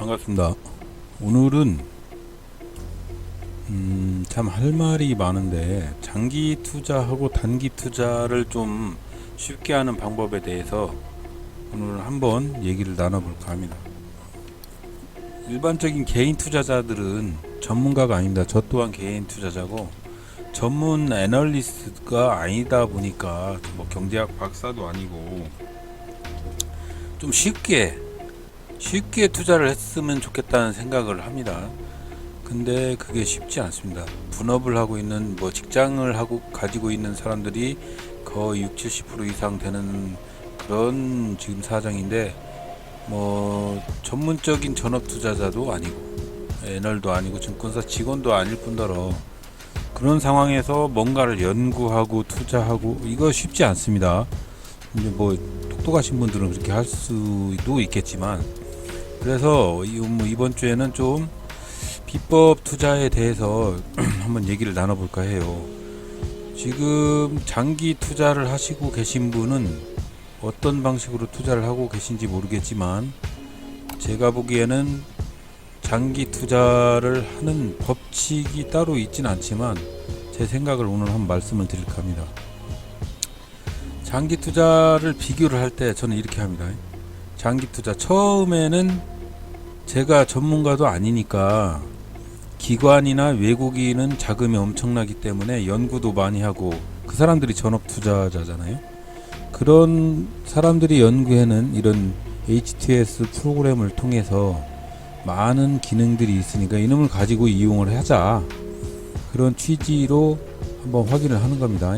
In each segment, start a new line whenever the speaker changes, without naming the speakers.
반갑습니다. 오늘은 음, 참 할 말이 많은데 장기 투자하고 단기 투자를 좀 쉽게 하는 방법에 대해서 오늘 한번 얘기를 나눠볼까 합니다. 일반적인 개인 투자자들은 전문가가 아닙니다. 저 또한 개인 투자자고 전문 애널리스트가 아니다 보니까 뭐 경제학 박사도 아니고 좀 쉽게 쉽게 투자를 했으면 좋겠다는 생각을 합니다. 근데 그게 쉽지 않습니다. 분업을 하고 있는 뭐 직장을 하고 가지고 있는 사람들이 거의 6, 70% 이상 되는 그런 지금 사정인데 뭐 전문적인 전업 투자자도 아니고 애널도 아니고 증권사 직원도 아닐 뿐더러 그런 상황에서 뭔가를 연구하고 투자하고 이거 쉽지 않습니다. 이제 뭐 똑똑하신 분들은 그렇게 할 수도 있겠지만 그래서 이- 뭐 이번 주에는 좀 비법 투자에 대해서 한번 얘기를 나눠볼까 해요. 지금 장기 투자를 하시고 계신 분은 어떤 방식으로 투자를 하고 계신지 모르겠지만 제가 보기에는 장기 투자를 하는 법칙이 따로 있진 않지만 제 생각을 오늘 한번 말씀을 드릴까 합니다. 장기 투자를 비교를 할 때 저는 이렇게 합니다. 장기 투자 처음에는 제가 전문가도 아니니까 기관이나 외국인은 자금이 엄청나기 때문에 연구도 많이 하고 그 사람들이 전업 투자자잖아요. 그런 사람들이 연구해는 이런 HTS 프로그램을 통해서 많은 기능들이 있으니까 이놈을 가지고 이용을 하자 그런 취지로 한번 확인을 하는 겁니다.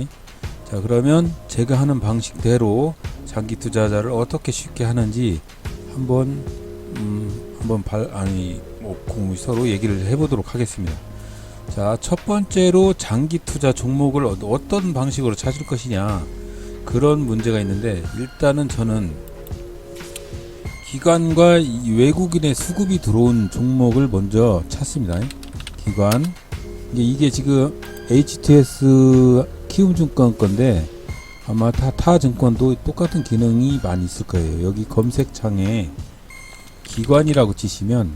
자 그러면 제가 하는 방식대로 장기 투자자를 어떻게 쉽게 하는지 한번 음, 한번 발 아니 뭐 공- 서로 얘기를 해보도록 하겠습니다. 자 첫 번째로 장기 투자 종목을 어- 어떤 방식으로 찾을 것이냐 그런 문제가 있는데 일단은 저는 기관과 이 외국인의 수급이 들어온 종목을 먼저 찾습니다. 기관 이게 지금 HTS 키움증권 건데 아마 타, 타 증권도 똑같은 기능이 많이 있을 거예요. 여기 검색창에 기관이라고 치시면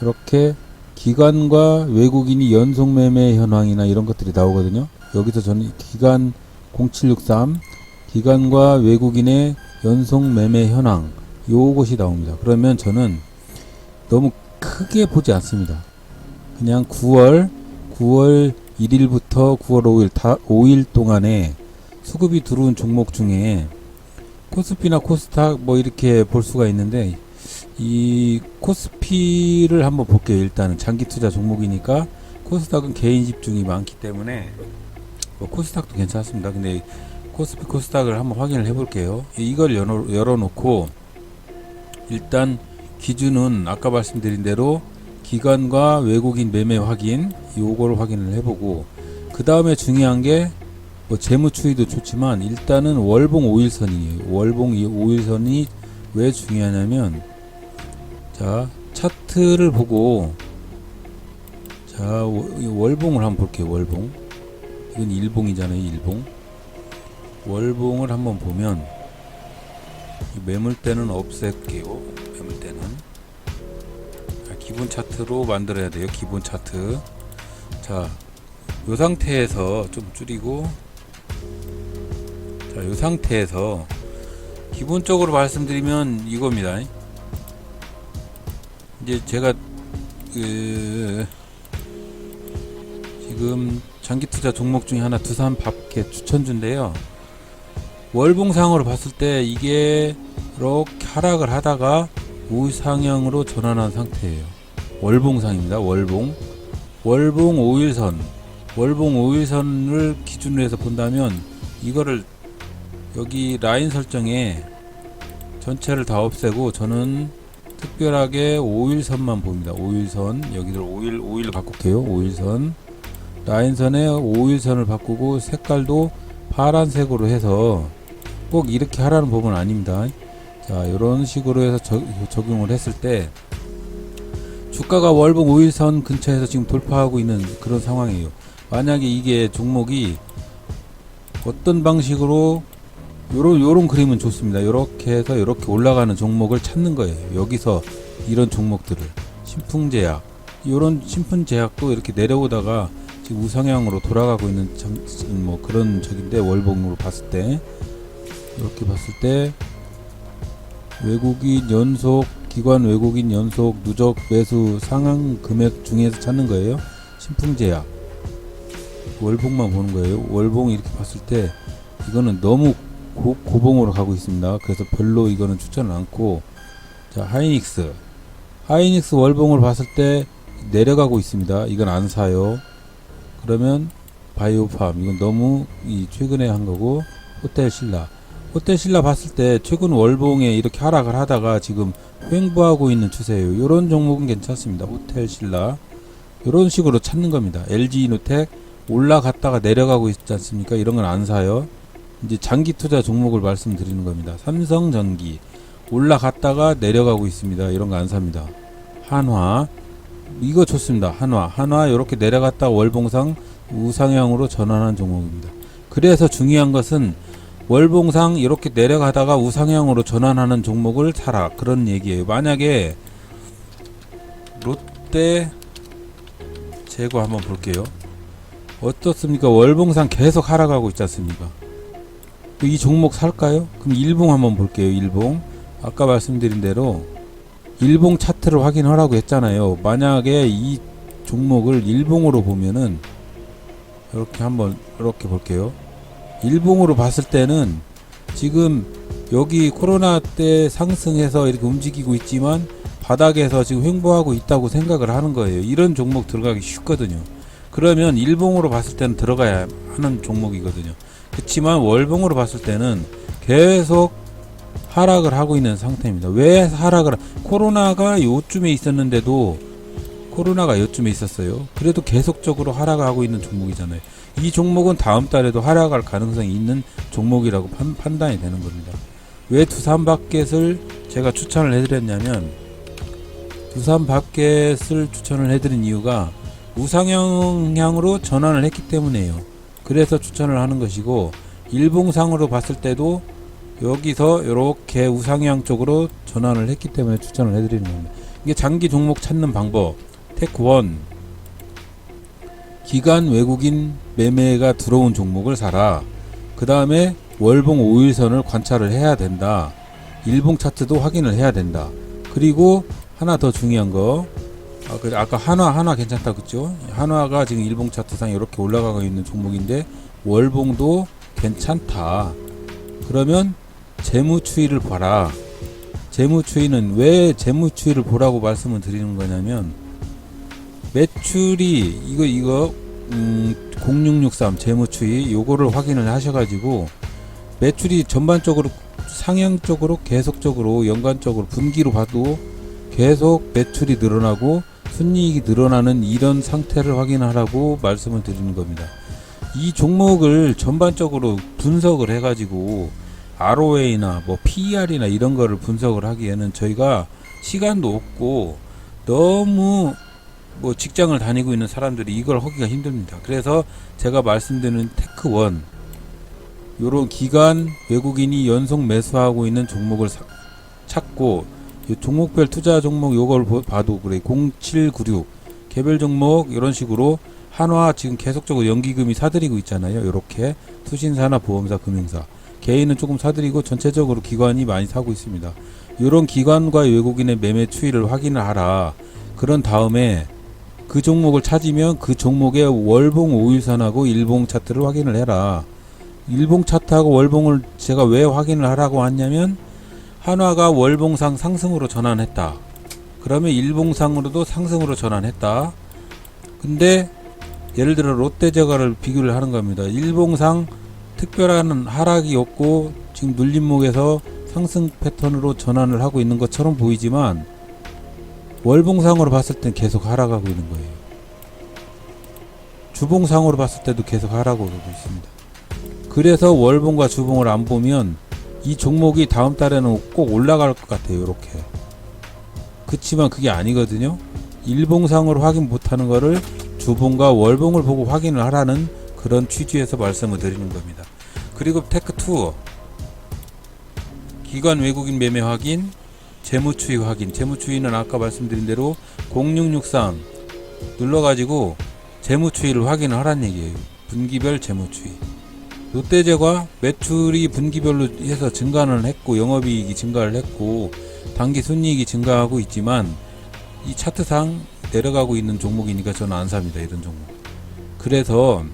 이렇게 기관과 외국인이 연속 매매 현황이나 이런 것들이 나오거든요. 여기서 저는 기관 0763 기관과 외국인의 연속 매매 현황 요것이 나옵니다. 그러면 저는 너무 크게 보지 않습니다. 그냥 9월 9월 1일부터 9월 5일 다 5일 동안에 수급이 들어온 종목 중에 코스피나 코스닥 뭐 이렇게 볼 수가 있는데 이 코스피를 한번 볼게요. 일단은 장기 투자 종목이니까 코스닥은 개인 집중이 많기 때문에 뭐 코스닥도 괜찮습니다. 근데 코스피 코스닥을 한번 확인을 해볼게요. 이걸 열어, 열어놓고 일단 기준은 아까 말씀드린 대로 기관과 외국인 매매 확인 요거를 확인을 해보고 그 다음에 중요한 게 뭐 재무 추이도 좋지만 일단은 월봉 5일선이에요. 월봉 5일선이 왜 중요하냐면 자 차트를 보고 자 월봉을 한번 볼게요. 월봉 이건 일봉이잖아요. 일봉 월봉을 한번 보면 이 매물대는 없앨게요. 매물대는 자, 기본 차트로 만들어야 돼요. 기본 차트 자, 이 상태에서 좀 줄이고 자, 이 상태에서 기본적으로 말씀드리면 이겁니다. 이제 제가 그 지금 장기 투자 종목 중에 하나 두산 밥켓 추천주인데요. 월봉상으로 봤을 때 이게 이렇게 하락을 하다가 우상향으로 전환한 상태예요. 월봉상입니다. 월봉. 월봉 5일선. 월봉 5일선을 기준으로 해서 본다면 이거를 여기 라인 설정에 전체를 다 없애고 저는 특별하게 5일선만 봅니다. 5일선 여기를 5일 5일 바꿀게요. 5일선 라인선에 5일선을 바꾸고 색깔도 파란색으로 해서 꼭 이렇게 하라는 법은 아닙니다. 자, 이런 식으로 해서 적, 적용을 했을 때 주가가 월봉 5일선 근처에서 지금 돌파하고 있는 그런 상황이에요. 만약에 이게 종목이 어떤 방식으로 요런 요런 그림은 좋습니다. 요렇게 해서 요렇게 올라가는 종목을 찾는 거예요. 여기서 이런 종목들을 신풍제약 이런 신풍제약도 이렇게 내려오다가 지금 우상향으로 돌아가고 있는 장, 뭐 그런 적인데 월봉으로 봤을 때 이렇게 봤을 때 외국인 연속 기관 외국인 연속 누적 매수 상향 금액 중에서 찾는 거예요. 신풍제약 월봉만 보는 거예요. 월봉 이렇게 봤을 때 이거는 너무 고, 고봉으로 가고 있습니다. 그래서 별로 이거는 추천을 않고 자 하이닉스 하이닉스 월봉을 봤을 때 내려가고 있습니다. 이건 안 사요. 그러면 바이오팜 이건 너무 이 최근에 한 거고 호텔 신라 호텔 신라 봤을 때 최근 월봉에 이렇게 하락을 하다가 지금 횡보하고 있는 추세예요. 이런 종목은 괜찮습니다. 호텔 신라 이런 식으로 찾는 겁니다. LG 이노텍 올라갔다가 내려가고 있지 않습니까? 이런 건 안 사요. 이제 장기 투자 종목을 말씀드리는 겁니다. 삼성전기 올라갔다가 내려가고 있습니다. 이런 거 안 삽니다. 한화 이거 좋습니다. 한화 한화 이렇게 내려갔다 월봉상 우상향으로 전환한 종목입니다. 그래서 중요한 것은 월봉상 이렇게 내려가다가 우상향으로 전환하는 종목을 사라 그런 얘기예요. 만약에 롯데 재고 한번 볼게요. 어떻습니까? 월봉상 계속 하락하고 있지 않습니까? 이 종목 살까요? 그럼 일봉 한번 볼게요. 일봉. 아까 말씀드린 대로 일봉 차트를 확인하라고 했잖아요. 만약에 이 종목을 일봉으로 보면은 이렇게 한번 이렇게 볼게요. 일봉으로 봤을 때는 지금 여기 코로나 때 상승해서 이렇게 움직이고 있지만 바닥에서 지금 횡보하고 있다고 생각을 하는 거예요. 이런 종목 들어가기 쉽거든요. 그러면 일봉으로 봤을 때는 들어가야 하는 종목이거든요. 그렇지만 월봉으로 봤을 때는 계속 하락을 하고 있는 상태입니다. 왜 하락을? 코로나가 요쯤에 있었는데도 코로나가 요쯤에 있었어요. 그래도 계속적으로 하락하고 있는 종목이잖아요. 이 종목은 다음 달에도 하락할 가능성이 있는 종목이라고 판, 판단이 되는 겁니다. 왜 두산 바켓을 제가 추천을 해드렸냐면 두산 바켓을 추천을 해드린 이유가 우상향으로 전환을 했기 때문이에요. 그래서 추천을 하는 것이고 일봉상으로 봤을 때도 여기서 이렇게 우상향 쪽으로 전환을 했기 때문에 추천을 해드리는 겁니다. 이게 장기 종목 찾는 방법 테크원 기간 외국인 매매가 들어온 종목을 사라. 그 다음에 월봉 5일선을 관찰을 해야 된다. 일봉 차트도 확인을 해야 된다. 그리고 하나 더 중요한 거 아, 그 아까 한화 한화 괜찮다 그죠? 한화가 지금 일봉 차트상 이렇게 올라가고 있는 종목인데 월봉도 괜찮다. 그러면 재무 추이를 봐라. 재무 추이는 왜 재무 추이를 보라고 말씀을 드리는 거냐면 매출이 이거 이거 음, 0663 재무 추이 요거를 확인을 하셔가지고 매출이 전반적으로 상향적으로 계속적으로 연간적으로 분기로 봐도 계속 매출이 늘어나고 순이익이 늘어나는 이런 상태를 확인하라고 말씀을 드리는 겁니다. 이 종목을 전반적으로 분석을 해가지고 ROA나 뭐 PER이나 이런 거를 분석을 하기에는 저희가 시간도 없고 너무 뭐 직장을 다니고 있는 사람들이 이걸 하기가 힘듭니다. 그래서 제가 말씀드리는 테크원 요런 기간 외국인이 연속 매수하고 있는 종목을 사- 찾고 요 종목별 투자 종목 요걸 보- 봐도 그래 0796 개별 종목 이런 식으로 한화 지금 계속적으로 연기금이 사들이고 있잖아요. 요렇게 투신사나 보험사 금융사 개인은 조금 사들이고 전체적으로 기관이 많이 사고 있습니다. 요런 기관과 외국인의 매매 추이를 확인을 하라. 그런 다음에 그 종목을 찾으면 그 종목의 월봉 5일선하고 일봉 차트를 확인을 해라. 일봉 차트하고 월봉을 제가 왜 확인을 하라고 하냐면 한화가 월봉상 상승으로 전환했다. 그러면 일봉상으로도 상승으로 전환했다. 근데 예를 들어 롯데제과를 비교를 하는 겁니다. 일봉상 특별한 하락이 없고 지금 눌림목에서 상승 패턴으로 전환을 하고 있는 것처럼 보이지만 월봉상으로 봤을 땐 계속 하락하고 있는 거예요. 주봉상으로 봤을 때도 계속 하락하고 있습니다. 그래서 월봉과 주봉을 안 보면 이 종목이 다음 달에는 꼭 올라갈 것 같아요. 이렇게. 그치만 그게 아니거든요. 일봉상으로 확인 못하는 거를 주봉과 월봉을 보고 확인을 하라는 그런 취지에서 말씀을 드리는 겁니다. 그리고 테크2 기관 외국인 매매 확인 재무추이 확인. 재무추이는 아까 말씀드린 대로 0663 눌러가지고 재무추이를 확인을 하란 얘기예요. 분기별 재무추이. 롯데제과 매출이 분기별로 해서 증가는 했고 영업이익이 증가를 했고 단기 순이익이 증가하고 있지만 이 차트상 내려가고 있는 종목이니까 저는 안 삽니다. 이런 종목. 그래서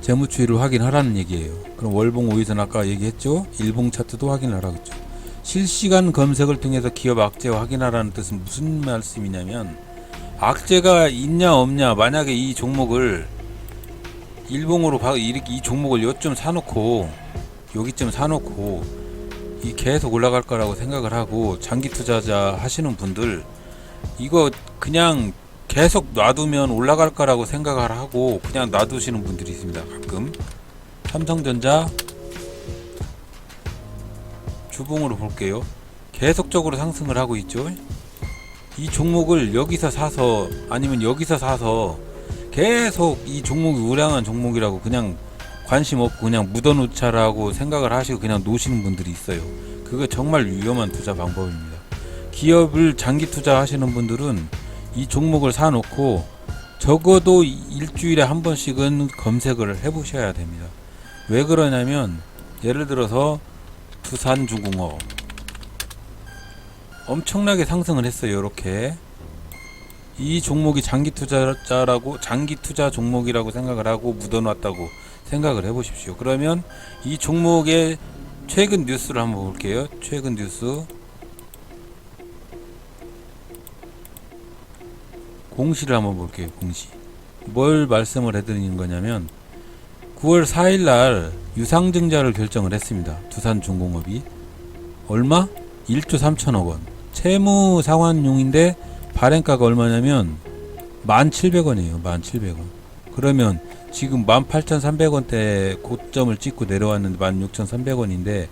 재무추이를 확인하라는 얘기예요. 그럼 월봉 5위선 아까 얘기했죠? 일봉 차트도 확인을 하라고 했죠. 실시간 검색을 통해서 기업 악재 확인하라는 뜻은 무슨 말씀이냐면 악재가 있냐 없냐 만약에 이 종목을 일봉으로 봐 이렇게 이 종목을 요쯤 사놓고 여기쯤 사놓고 이 계속 올라갈 거라고 생각을 하고 장기 투자자 하시는 분들 이거 그냥 계속 놔두면 올라갈 거라고 생각을 하고 그냥 놔두시는 분들이 있습니다. 가끔 삼성전자 주봉으로 볼게요. 계속적으로 상승을 하고 있죠. 이 종목을 여기서 사서 아니면 여기서 사서 계속 이 종목이 우량한 종목이라고 그냥 관심 없고 그냥 묻어놓자라고 생각을 하시고 그냥 놓으시는 분들이 있어요. 그거 정말 위험한 투자 방법입니다. 기업을 장기 투자하시는 분들은 이 종목을 사놓고 적어도 일주일에 한 번씩은 검색을 해보셔야 됩니다. 왜 그러냐면 예를 들어서 두산중공업 엄청나게 상승을 했어요. 이렇게 이 종목이 장기 투자자라고 장기 투자 종목이라고 생각을 하고 묻어놨다고 생각을 해보십시오. 그러면 이 종목의 최근 뉴스를 한번 볼게요. 최근 뉴스 공시를 한번 볼게요. 공시 뭘 말씀을 해드리는 거냐면 9월 4일 날 유상증자를 결정을 했습니다. 두산중공업이 얼마? 1조 3천억 원. 채무 상환용인데 발행가가 얼마냐면 1,700원이에요. 1,700원. 그러면 지금 18,300원대 고점을 찍고 내려왔는데 16,300원인데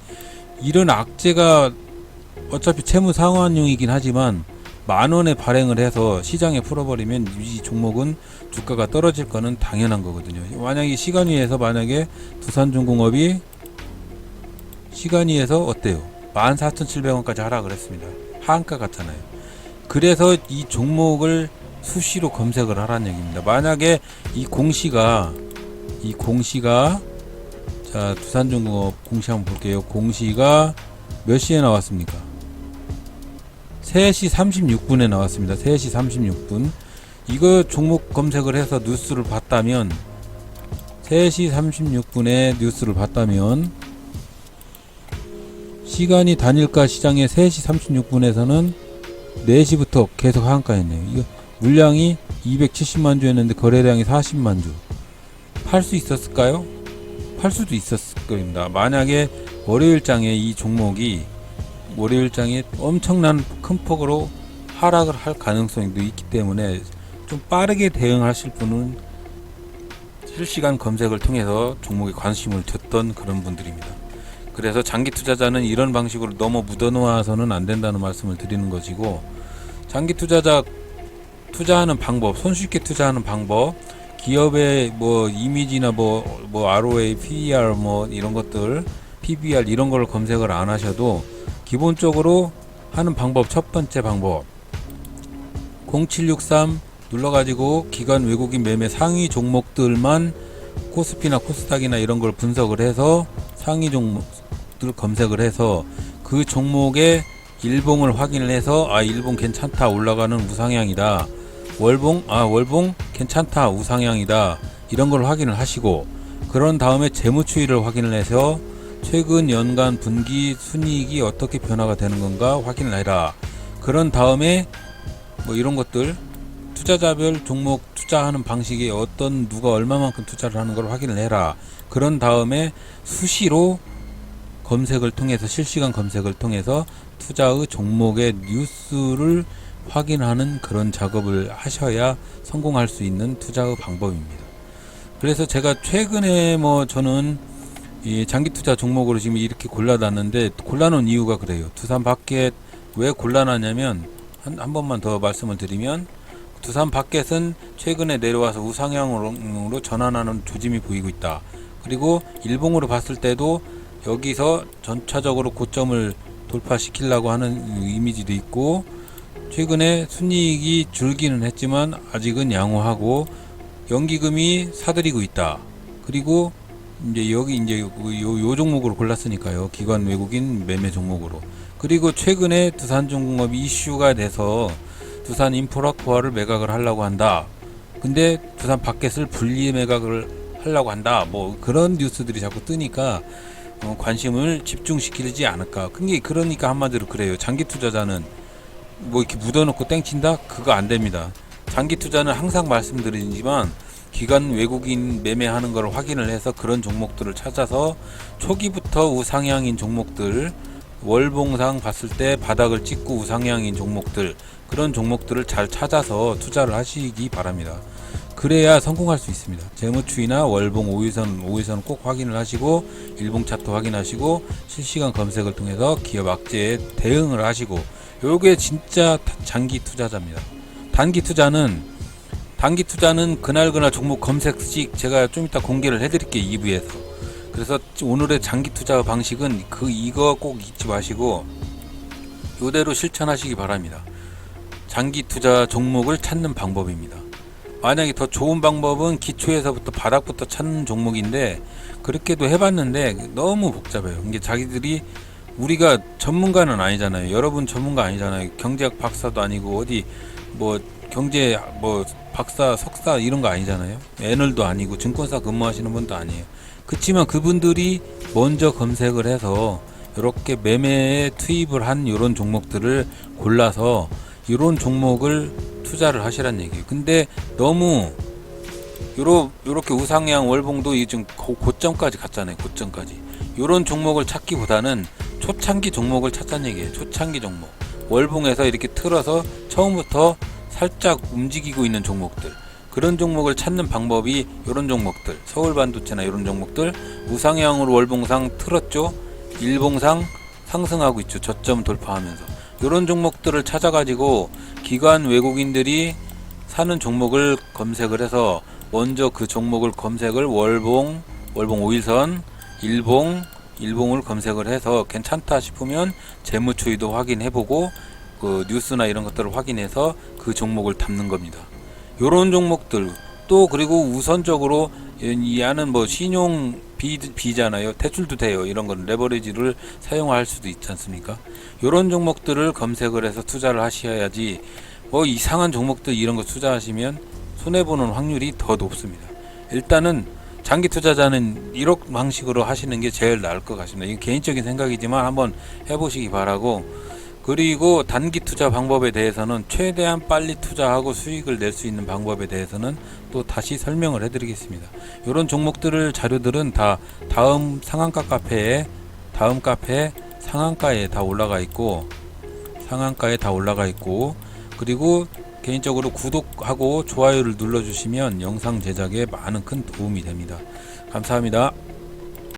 이런 악재가 어차피 채무 상환용이긴 하지만 만 원에 발행을 해서 시장에 풀어버리면 이 종목은 주가가 떨어질 거는 당연한 거거든요. 만약에 시간 위에서 만약에 두산중공업이 시간 위에서 어때요? 14,700원까지 하락을 했습니다. 하한가 같잖아요. 그래서 이 종목을 수시로 검색을 하라는 얘기입니다. 만약에 이 공시가 이 공시가 자 두산중공업 공시 한번 볼게요. 공시가 몇 시에 나왔습니까? 3시 36분에 나왔습니다. 3시 36분. 이거 종목 검색을 해서 뉴스를 봤다면 3시 36분에 뉴스를 봤다면 시간이 단일가 시장에 3시 36분에서는 4시부터 계속 하한가였네요. 이거 물량이 270만 주였는데 거래량이 40만 주. 팔 수 있었을까요? 팔 수도 있었을 겁니다. 만약에 월요일장에 이 종목이 월요일장에 엄청난 큰 폭으로 하락을 할 가능성도 있기 때문에 좀 빠르게 대응하실 분은 실시간 검색을 통해서 종목에 관심을 줬던 그런 분들입니다. 그래서 장기 투자자는 이런 방식으로 너무 묻어놓아서는 안 된다는 말씀을 드리는 것이고 장기 투자자 투자하는 방법, 손쉽게 투자하는 방법, 기업의 뭐 이미지나 뭐, 뭐 ROA, PER 뭐 이런 것들, PBR 이런 걸 검색을 안 하셔도 기본적으로 하는 방법 첫 번째 방법. 0763 눌러가지고 기관 외국인 매매 상위 종목들만 코스피나 코스닥이나 이런 걸 분석을 해서 상위 종목 들 검색을 해서 그 종목의 일봉을 확인을 해서 아 일봉 괜찮다 올라가는 우상향이다 월봉 아 월봉 괜찮다 우상향이다 이런 걸 확인을 하시고 그런 다음에 재무 추이를 확인을 해서 최근 연간 분기 순이익이 어떻게 변화가 되는 건가 확인을 해라. 그런 다음에 뭐 이런 것들 투자자별 종목 투자하는 방식이 어떤 누가 얼마만큼 투자를 하는 걸 확인을 해라. 그런 다음에 수시로 검색을 통해서 실시간 검색을 통해서 투자의 종목의 뉴스를 확인하는 그런 작업을 하셔야 성공할 수 있는 투자의 방법입니다. 그래서 제가 최근에 뭐 저는 이 장기 투자 종목으로 지금 이렇게 골라놨는데 골라놓은 이유가 그래요. 두산 바켓 왜 골라놨냐면 한, 한 번만 더 말씀을 드리면 두산 바켓은 최근에 내려와서 우상향으로 전환하는 조짐이 보이고 있다. 그리고 일봉으로 봤을 때도 여기서 전차적으로 고점을 돌파시키려고 하는 이미지도 있고 최근에 순이익이 줄기는 했지만 아직은 양호하고 연기금이 사들이고 있다. 그리고 이제 여기 이제 요, 요, 요 종목으로 골랐으니까요. 기관 외국인 매매 종목으로. 그리고 최근에 두산중공업이 이슈가 돼서 두산 인프라 코어를 매각을 하려고 한다. 근데 두산 바켓을 분리 매각을 하려고 한다. 뭐 그런 뉴스들이 자꾸 뜨니까 어, 관심을 집중시키지 않을까. 그게 그러니까 한마디로 그래요. 장기 투자자는 뭐 이렇게 묻어놓고 땡친다? 그거 안 됩니다. 장기 투자는 항상 말씀드리지만 기관 외국인 매매하는 걸 확인을 해서 그런 종목들을 찾아서 초기부터 우상향인 종목들 월봉상 봤을 때 바닥을 찍고 우상향인 종목들 그런 종목들을 잘 찾아서 투자를 하시기 바랍니다. 그래야 성공할 수 있습니다. 재무추이나 월봉 5일선 5일선 꼭 확인을 하시고 일봉 차트 확인하시고 실시간 검색을 통해서 기업 악재에 대응을 하시고 요게 진짜 타- 장기 투자자입니다. 단기 투자는 단기 투자는 그날 그날 종목 검색식 제가 좀 이따 공개를 해드릴게요 2부에서. 그래서 오늘의 장기 투자 방식은 그 이거 꼭 잊지 마시고 요대로 실천하시기 바랍니다. 장기 투자 종목을 찾는 방법입니다. 만약에 더 좋은 방법은 기초에서부터 바닥부터 찾는 종목인데 그렇게도 해봤는데 너무 복잡해요. 이게 자기들이 우리가 전문가는 아니잖아요. 여러분 전문가 아니잖아요. 경제학 박사도 아니고 어디 뭐 경제 뭐 박사 석사 이런 거 아니잖아요. 애널도 아니고 증권사 근무하시는 분도 아니에요. 그렇지만 그분들이 먼저 검색을 해서 이렇게 매매에 투입을 한 이런 종목들을 골라서 이런 종목을 투자를 하시란 얘기예요. 근데 너무 요러 요렇게 우상향 월봉도 이 지금 고, 고점까지 갔잖아요. 고점까지. 요런 종목을 찾기보다는 초창기 종목을 찾자는 얘기예요. 초창기 종목. 월봉에서 이렇게 틀어서 처음부터 살짝 움직이고 있는 종목들. 그런 종목을 찾는 방법이 이런 종목들. 서울 반도체나 이런 종목들 우상향으로 월봉상 틀었죠. 일봉상 상승하고 있죠. 저점 돌파하면서. 이런 종목들을 찾아가지고 기관 외국인들이 사는 종목을 검색을 해서 먼저 그 종목을 검색을 월봉, 월봉 5일선, 일봉, 일봉을 검색을 해서 괜찮다 싶으면 재무 추이도 확인해보고 그 뉴스나 이런 것들을 확인해서 그 종목을 담는 겁니다. 요런 종목들 또 그리고 우선적으로 이 안은 뭐 신용 비, 비잖아요. 대출도 돼요. 이런 건 레버리지를 사용할 수도 있지 않습니까? 요런 종목들을 검색을 해서 투자를 하셔야지 뭐 이상한 종목들 이런 거 투자하시면 손해 보는 확률이 더 높습니다. 일단은 장기 투자자는 이런 방식으로 하시는 게 제일 나을 것 같습니다. 이게 개인적인 생각이지만 한번 해보시기 바라고 그리고 단기 투자 방법에 대해서는 최대한 빨리 투자하고 수익을 낼 수 있는 방법에 대해서는 또 다시 설명을 해드리겠습니다. 이런 종목들을 자료들은 다 다음 상한가 카페에 다음 카페 상한가에 다 올라가 있고 상한가에 다 올라가 있고 그리고 개인적으로 구독하고 좋아요를 눌러주시면 영상 제작에 많은 큰 도움이 됩니다. 감사합니다.